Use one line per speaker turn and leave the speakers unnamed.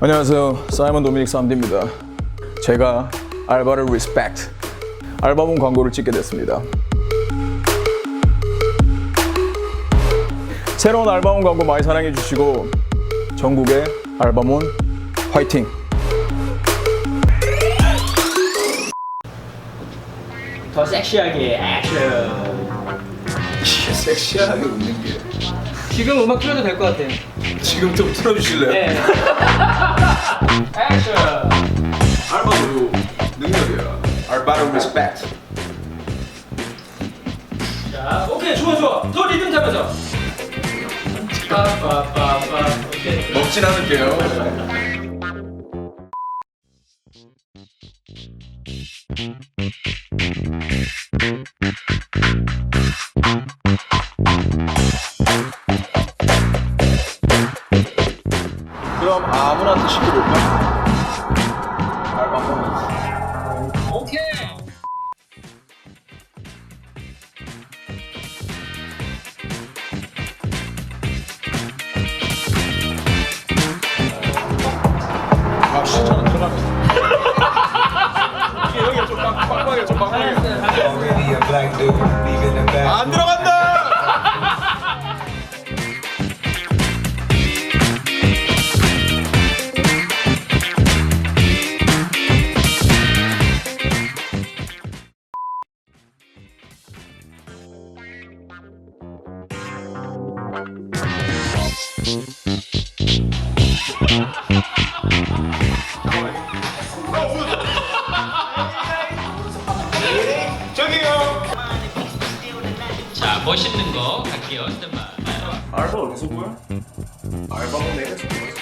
안녕하세요. 사이먼 도미닉 삼디입니다. 제가 알바를 리스펙트 알바몬 광고를 찍게 됐습니다. 새로운 알바몬 광고 많이 사랑해 주시고 전국의 알바몬 화이팅!
더 섹시하게 액션.
섹시하게 웃는 게
지금 음악 틀어도 될 것 같아요.
지금 좀 틀어주실래요?
네. 액션.
알바도 능력이야. 알바를 리스펙트.
자, 오케이, 좋아, 좋아. 더 리듬 타면서. 빠빠빠빠. 오케이.
먹진 않을게요. 그럼 아무나 시켜볼까? 알 안 들어간다. 저기요.
자, 멋있는 거 갈게요. 스탠바이.
알바 어디서 보여? 알바몬 내에서 보여.